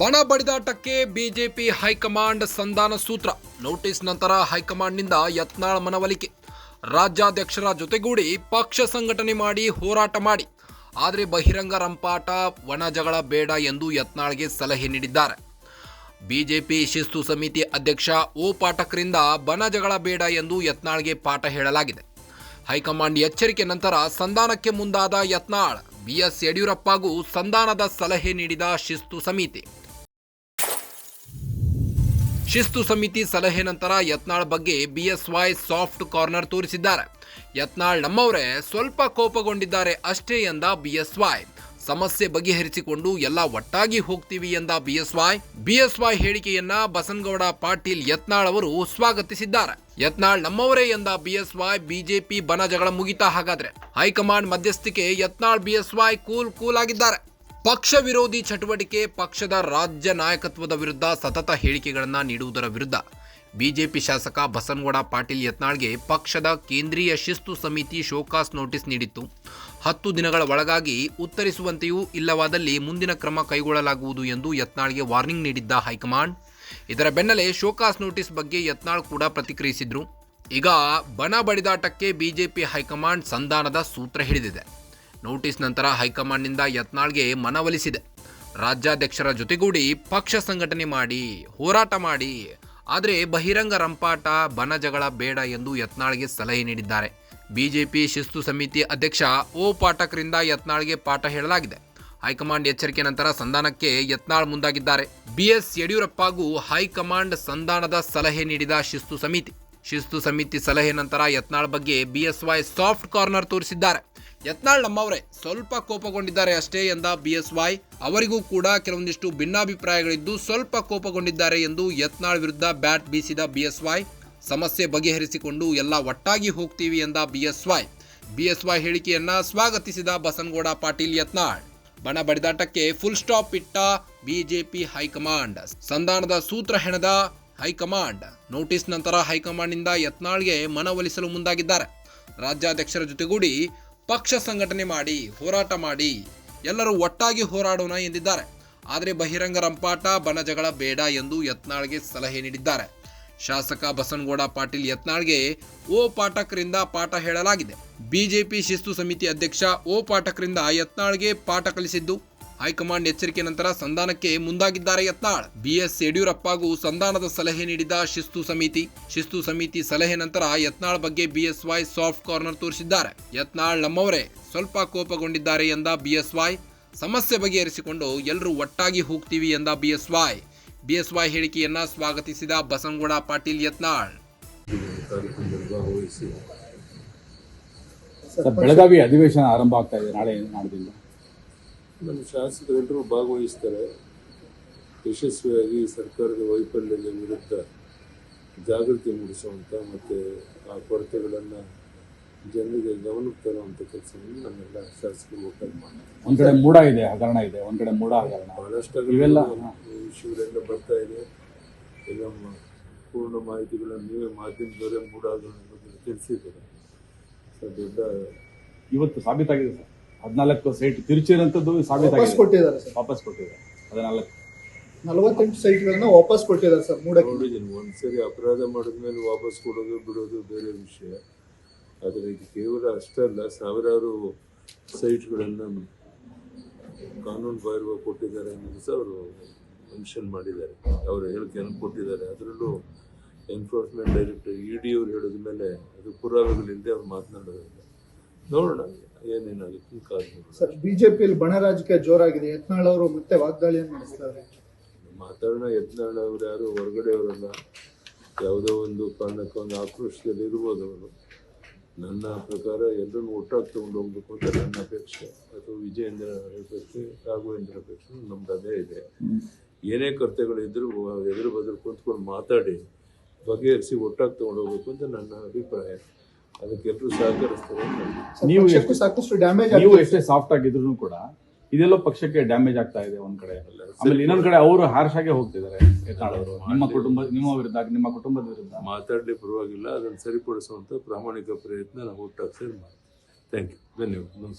ಬಣ ಬಡಿದಾಟಕ್ಕೆ BJP high command ಸಂಧಾನ ಸೂತ್ರ. ನೋಟಿಸ್ ನಂತರ ಹೈಕಮಾಂಡ್ನಿಂದ ಯತ್ನಾಳ್ ಮನವೊಲಿಕೆ. ರಾಜ್ಯಾಧ್ಯಕ್ಷರ ಜೊತೆಗೂಡಿ ಪಕ್ಷ ಸಂಘಟನೆ ಮಾಡಿ ಹೋರಾಟ ಮಾಡಿ. ಆದರೆ ಬಹಿರಂಗ ರಂಪಾಟ, ಒಣ ಜಗಳ ಬೇಡ ಎಂದು ಯತ್ನಾಳ್ಗೆ ಸಲಹೆ ನೀಡಿದ್ದಾರೆ. ಬಿಜೆಪಿ ಶಿಸ್ತು ಸಮಿತಿ ಅಧ್ಯಕ್ಷ ಓ ಪಾಠಕ್ರಿಂದ ಬನ ಜಗಳ ಬೇಡ ಎಂದು ಯತ್ನಾಳ್ಗೆ ಪಾಠ ಹೇಳಲಾಗಿದೆ. ಹೈಕಮಾಂಡ್ ಎಚ್ಚರಿಕೆ ನಂತರ ಸಂಧಾನಕ್ಕೆ ಮುಂದಾದ ಯತ್ನಾಳ್, ಬಿಎಸ್ ಯಡಿಯೂರಪ್ಪಗೂ ಸಂಧಾನದ ಸಲಹೆ ನೀಡಿದ ಶಿಸ್ತು ಸಮಿತಿ. ಶಿಸ್ತು ಸಮಿತಿ ಸಲಹೆ ನಂತರ ಯತ್ನಾಳ್ ಬಗ್ಗೆ ಬಿಎಸ್ವೈ ಸಾಫ್ಟ್ ಕಾರ್ನರ್ ತೋರಿಸಿದ್ದಾರೆ. ಯತ್ನಾಳ್ ನಮ್ಮವರೇ ಸ್ವಲ್ಪ ಕೋಪಗೊಂಡಿದ್ದಾರೆ ಅಷ್ಟೇ ಎಂದ ಬಿಎಸ್ವೈ ಸಮಸ್ಯೆ ಬಗೆಹರಿಸಿಕೊಂಡು ಎಲ್ಲ ಒಟ್ಟಾಗಿ ಹೋಗ್ತೀವಿ ಎಂದ ಬಿಎಸ್ವೈ ಬಿಎಸ್ವೈ ಹೇಳಿಕೆಯನ್ನ ಬಸನಗೌಡ ಪಾಟೀಲ್ ಯತ್ನಾಳ್ ಅವರು ಸ್ವಾಗತಿಸಿದ್ದಾರೆ. ಯತ್ನಾಳ್ ನಮ್ಮವರೇ ಎಂದ ಬಿಎಸ್ವೈ ಬಿಜೆಪಿ ಬನ ಜಗಳ ಮುಗಿತಾ ಹಾಗಾದ್ರೆ. ಹೈಕಮಾಂಡ್ ಮಧ್ಯಸ್ಥಿಕೆ ಯತ್ನಾಳ್ ಬಿಎಸ್ವೈ ಕೂಲ್ ಕೂಲ್ ಆಗಿದ್ದಾರೆ ಪಕ್ಷ ವಿರೋಧಿ ಚಟುವಟಿಕೆ, ಪಕ್ಷದ ರಾಜ್ಯ ನಾಯಕತ್ವದ ವಿರುದ್ಧ ಸತತ ಹೇಳಿಕೆಗಳನ್ನು ನೀಡುವುದರ ವಿರುದ್ಧ. ಬಿಜೆಪಿ ಶಾಸಕ ಬಸನಗೌಡ ಪಾಟೀಲ್ ಯತ್ನಾಳ್ಗೆ ಪಕ್ಷದ ಕೇಂದ್ರೀಯ ಶಿಸ್ತು ಸಮಿತಿ ಶೋಕಾಸ್ ನೋಟಿಸ್ ನೀಡಿತ್ತು. ಹತ್ತು ದಿನಗಳ ಒಳಗಾಗಿ ಉತ್ತರಿಸುವಂತೆಯೂ ಇಲ್ಲವಾದಲ್ಲಿ ಮುಂದಿನ ಕ್ರಮ ಕೈಗೊಳ್ಳಲಾಗುವುದು ಎಂದು ಯತ್ನಾಳ್ಗೆ ವಾರ್ನಿಂಗ್ ನೀಡಿದ್ದ ಹೈಕಮಾಂಡ್. ಇದರ ಬೆನ್ನಲ್ಲೇ ಶೋಕಾಸ್ ನೋಟಿಸ್ ಬಗ್ಗೆ ಯತ್ನಾಳ್ ಕೂಡ ಪ್ರತಿಕ್ರಿಯಿಸಿದ್ರು. ಈಗ ಬಣ ಬಡಿದಾಟಕ್ಕೆ ಬಿಜೆಪಿ ಹೈಕಮಾಂಡ್ ಸಂಧಾನದ ಸೂತ್ರ ಹಿಡಿದಿದೆ. ನೋಟಿಸ್ ನಂತರ ಹೈಕಮಾಂಡ್ನಿಂದ ಯತ್ನಾಳ್ಗೆ ಮನವೊಲಿಸಿದೆ. ರಾಜ್ಯಾಧ್ಯಕ್ಷರ ಜೊತೆಗೂಡಿ ಪಕ್ಷ ಸಂಘಟನೆ ಮಾಡಿ, ಹೋರಾಟ ಮಾಡಿ, ಆದರೆ ಬಹಿರಂಗ ರಂಪಾಟ, ಬನ ಜಗಳ ಬೇಡ ಎಂದು ಯತ್ನಾಳ್ಗೆ ಸಲಹೆ ನೀಡಿದ್ದಾರೆ. ಬಿಜೆಪಿ ಶಿಸ್ತು ಸಮಿತಿ ಅಧ್ಯಕ್ಷ ಓ ಪಾಠಕ್ರಿಂದ ಯತ್ನಾಳ್ಗೆ ಪಾಠ ಹೇಳಲಾಗಿದೆ. ಹೈಕಮಾಂಡ್ ಎಚ್ಚರಿಕೆ ನಂತರ ಸಂಧಾನಕ್ಕೆ ಯತ್ನಾಳ್ ಮುಂದಾಗಿದ್ದಾರೆ. ಬಿಎಸ್ ಯಡಿಯೂರಪ್ಪಗೂ ಹೈಕಮಾಂಡ್ ಸಂಧಾನದ ಸಲಹೆ ನೀಡಿದ ಶಿಸ್ತು ಸಮಿತಿ. ಶಿಸ್ತು ಸಮಿತಿ ಸಲಹೆ ನಂತರ ಯತ್ನಾಳ್ ಬಗ್ಗೆ ಬಿಎಸ್ವೈ ಸಾಫ್ಟ್ ಕಾರ್ನರ್ ತೋರಿಸಿದ್ದಾರೆ. ಯತ್ನಾಳ್ ನಮ್ಮವರೇ ಸ್ವಲ್ಪ ಕೋಪಗೊಂಡಿದ್ದಾರೆ ಅಷ್ಟೇ ಎಂದ ಬಿಎಸ್ವೈ ಅವರಿಗೂ ಕೂಡ ಕೆಲವೊಂದಿಷ್ಟು ಭಿನ್ನಾಭಿಪ್ರಾಯಗಳಿದ್ದು ಸ್ವಲ್ಪ ಕೋಪಗೊಂಡಿದ್ದಾರೆ ಎಂದು ಯತ್ನಾಳ್ ವಿರುದ್ಧ ಬ್ಯಾಟ್ ಬೀಸಿದ ಬಿಎಸ್ವೈ ಸಮಸ್ಯೆ ಬಗೆಹರಿಸಿಕೊಂಡು ಎಲ್ಲ ಒಟ್ಟಾಗಿ ಹೋಗ್ತೀವಿ ಎಂದ ಬಿಎಸ್ವೈ ಬಿಎಸ್ವೈ ಹೇಳಿಕೆಯನ್ನ ಸ್ವಾಗತಿಸಿದ ಬಸನಗೌಡ ಪಾಟೀಲ್ ಯತ್ನಾಳ್. ಬಣ ಬಡಿದಾಟಕ್ಕೆ ಫುಲ್ ಸ್ಟಾಪ್ ಇಟ್ಟ ಬಿಜೆಪಿ ಹೈಕಮಾಂಡ್. ಸಂಧಾನದ ಸೂತ್ರ ಹೆಣದ ಹೈಕಮಾಂಡ್ ನೋಟಿಸ್ ನಂತರ ಹೈಕಮಾಂಡ್ನಿಂದ ಯತ್ನಾಳ್ಗೆ ಮನವೊಲಿಸಲು ಮುಂದಾಗಿದ್ದಾರೆ. ರಾಜ್ಯಾಧ್ಯಕ್ಷರ ಜೊತೆಗೂಡಿ ಪಕ್ಷ ಸಂಘಟನೆ ಮಾಡಿ, ಹೋರಾಟ ಮಾಡಿ ಎಲ್ಲರೂ ಒಟ್ಟಾಗಿ ಹೋರಾಡೋಣ ಎಂದಿದ್ದಾರೆ. ಆದರೆ ಬಹಿರಂಗ ರಂಪಾಟ, ಬನಜಗಳ ಬೇಡ ಎಂದು ಯತ್ನಾಳ್ಗೆ ಸಲಹೆ ನೀಡಿದ್ದಾರೆ. ಶಾಸಕ ಬಸನಗೌಡ ಪಾಟೀಲ್ ಯತ್ನಾಳ್ಗೆ ಓ ಪಾಠಕ್ರಿಂದ ಪಾಠ ಹೇಳಲಾಗಿದೆ. ಬಿಜೆಪಿ ಶಿಸ್ತು ಸಮಿತಿ ಅಧ್ಯಕ್ಷ ಓ ಪಾಠಕ್ರಿಂದ ಯತ್ನಾಳ್ಗೆ ಪಾಠ ಕಲಿಸಿದ್ದು ಹೈಕಮಾಂಡ್ ಎಚ್ಚರಿಕೆ ನಂತರ ಸಂಧಾನಕ್ಕೆ ಮುಂದಾಗಿದ್ದಾರೆ ಯತ್ನಾಳ್. ಬಿಎಸ್ ಯಡಿಯೂರಪ್ಪಗೂ ಸಂಧಾನದ ಸಲಹೆ ನೀಡಿದ ಶಿಸ್ತು ಸಮಿತಿ. ಶಿಸ್ತು ಸಮಿತಿ ಸಲಹೆ ನಂತರ ಯತ್ನಾಳ್ ಬಗ್ಗೆ ಬಿಎಸ್ವೈ ಸಾಫ್ಟ್ ಕಾರ್ನರ್ ತೋರಿಸಿದ್ದಾರೆ. ಯತ್ನಾಳ್ ನಮ್ಮವರೇ, ಸ್ವಲ್ಪ ಕೋಪಗೊಂಡಿದ್ದಾರೆ ಎಂದ ಬಿಎಸ್ವೈ. ಸಮಸ್ಯೆ ಬಗೆಹರಿಸಿಕೊಂಡು ಎಲ್ಲರೂ ಒಟ್ಟಾಗಿ ಹೋಗ್ತೀವಿ ಎಂದ ಬಿಎಸ್ವೈ. ಬಿಎಸ್ವೈ ಹೇಳಿಕೆಯನ್ನ ಸ್ವಾಗತಿಸಿದ ಬಸನಗೌಡ ಪಾಟೀಲ್ ಯತ್ನಾಳ್. ಬೆಳಗಾವಿ ಅಧಿವೇಶನ ಆರಂಭ ಆಗ್ತಾ ಇದೆ. ನಾಳೆ ನಾಡ್ದಿಂದ ನಮ್ಮ ಶಾಸಕರೆಲ್ಲರೂ ಭಾಗವಹಿಸ್ತಾರೆ. ಯಶಸ್ವಿಯಾಗಿ ಸರ್ಕಾರದ ವೈಫಲ್ಯದ ವಿರುದ್ಧ ಜಾಗೃತಿ ಮೂಡಿಸುವಂಥ ಮತ್ತು ಆ ಕೊರತೆಗಳನ್ನು ಜನರಿಗೆ ಗಮನಕ್ಕೆ ತರುವಂಥ ಕೆಲಸವನ್ನು ನಮ್ಮೆಲ್ಲ ಶಾಸಕರು ಒಟ್ಟಾಗಿ ಮಾಡ್ತಾರೆ. ಒಂದ್ ಕಡೆ ಮೂಡ ಇದೆ ಹಗರಣ ಇದೆ ಒಂದ್ ಕಡೆ ಮೂಡ ಹಗರಣ. ಬಹಳಷ್ಟು ಇವೆಲ್ಲ ವಿಷಯಗಳೆಲ್ಲ ಬರ್ತಾ ಇದೆ. ನಮ್ಮ ಪೂರ್ಣ ಮಾಹಿತಿಗಳನ್ನು ನೀವೇ ಮಾಧ್ಯಮದವರೇ ಮೂಡಾಗೋಣ ಬಗ್ಗೆ ತಿಳಿಸಿದ್ದಾರೆ. ಸೊ ದೊಡ್ಡ ಇವತ್ತು ಸಾಬೀತಾಗಿದೆ ಸರ್. ಹದಿನಾಲ್ಕು ಸೈಟ್ ತಿರುಚಿರಂಥದ್ದು ವಾಪಸ್ ಸಾಬೀತಾಗಿದೆ ಕೊಟ್ಟಿದ್ದಾರೆ ಸರ್. ವಾಪಸ್ ಕೊಟ್ಟಿದ್ದಾರೆ. ಹದಿನಾಲ್ಕು. ನಲವತ್ತೆಂಟು ಸೈಟ್ಗಳನ್ನ ವಾಪಸ್ ಕೊಟ್ಟಿದ್ದಾರೆ ಸರ್ ಮೂಡಕ್ಕೆ. ನೋಡಿದ್ದೀನಿ ಒಂದ್ಸರಿ ಅಪರಾಧ ಮಾಡಿದ್ಮೇಲೆ ವಾಪಸ್ ಕೊಡೋದು ಬಿಡೋದು ಬೇರೆ ವಿಷಯ. ಆದರೆ ಇದು ಕೇವಲ ಅಷ್ಟಲ್ಲ ಸಾವಿರಾರು ಸೈಟ್ಗಳನ್ನು ಕಾನೂನು ಬಾಹಿರವ ಕೊಟ್ಟಿದ್ದಾರೆ ಅನ್ನೋದು ಸಹ ಅವರು ಮೆನ್ಷನ್ ಮಾಡಿದ್ದಾರೆ. ಅವರು ಹೇಳಿಕೆಯನ್ನು ಕೊಟ್ಟಿದ್ದಾರೆ. ಅದರಲ್ಲೂ ಎನ್ಫೋರ್ಸ್ಮೆಂಟ್ ಡೈರೆಕ್ಟರ್ ಇ ಡಿ ಅವ್ರು ಹೇಳಿದ ಮೇಲೆ ಅದು ಪುರಾವೆಗಳಿಲ್ಲದೆ ಅವ್ರು ಮಾತನಾಡೋದಿಲ್ಲ ನೋಡೋಣ ಏನೇನಾಗುತ್ತೆ ನೋಡೋಣ. ಸರ್ ಬಿಜೆಪಿಯಲ್ಲಿ ಬಣ ರಾಜಕೀಯ ಜೋರಾಗಿದೆ. ಯತ್ನಾಳ್ ಅವರು ಮತ್ತೆ ವಾಗ್ದಾಳಿಯನ್ನು ನಡೆಸ್ತಾರೆ. ಮಾತಾಡೋಣ ಯತ್ನಾಳ್ ಅವ್ರು ಯಾರು ಹೊರಗಡೆ ಅವರಲ್ಲ ಯಾವುದೋ ಒಂದು ಕಾರಣಕ್ಕೊಂದು ಆಕ್ರೋಶದಲ್ಲಿ ಇರ್ಬೋದು ಅವರು. ನನ್ನ ಪ್ರಕಾರ ಎಲ್ಲರನ್ನು ಒಟ್ಟಾಗಿ ತಗೊಂಡು ಹೋಗ್ಬೇಕು ಅಂತ ನನ್ನ ಅಪೇಕ್ಷೆ. ಅಥವಾ ವಿಜಯೇಂದ್ರ ಅಪೇಕ್ಷೆ ರಾಘವೇಂದ್ರ ಅಪೇಕ್ಷೆ ನಮ್ದು ಅದೇ ಇದೆ. ಏನೇ ಕರ್ತವ್ಯಗಳಿದ್ರೂ ಎದುರು ಬದಲು ಕುಂತ್ಕೊಂಡು ಮಾತಾಡಿ ಬಗೆಹರಿಸಿ ಒಟ್ಟಾಗಿ ತಗೊಂಡು ಹೋಗ್ಬೇಕು ಅಂತ ನನ್ನ ಅಭಿಪ್ರಾಯ. ಅದಕ್ಕೆ ಎಲ್ಲರೂ ಸಹಕರಿಸ್ತಾರೆ ನೀವು ಪಕ್ಷಕ್ಕೂ ಎಷ್ಟು- ಸಾಕಷ್ಟು ಡ್ಯಾಮೇಜ್ ನೀವು ಎಷ್ಟೇ ಸಾಫ್ಟ್ ಆಗಿದ್ರು ಕೂಡ ಇದೆಲ್ಲ ಪಕ್ಷಕ್ಕೆ ಡ್ಯಾಮೇಜ್ ಆಗ್ತಾ ಇದೆ ಒಂದ್ ಕಡೆ. ಆಮೇಲೆ ಇನ್ನೊಂದ್ ಕಡೆ ಅವರು ಹಾರ್ಶ್ ಆಗೇ ಹೋಗ್ತಿದ್ದಾರೆ ಯತ್ನಾಳ್ ಅವರು ನಿಮ್ಮ ಕುಟುಂಬ ನಿಮ್ಮ ವಿರುದ್ಧ ನಿಮ್ಮ ಕುಟುಂಬದ ವಿರುದ್ಧ. ಮಾತಾಡಲಿ ಪರವಾಗಿಲ್ಲ ಅದನ್ನು ಸರಿಪಡಿಸುವಂತ ಪ್ರಾಮಾಣಿಕ ಪ್ರಯತ್ನ ನಾವು ಒಟ್ಟಾಗಿ ಸೇರಿ ಮಾಡ್ತೀವಿ. ಥ್ಯಾಂಕ್ ಯು ಧನ್ಯವಾದ. ನಮಸ್ಕಾರ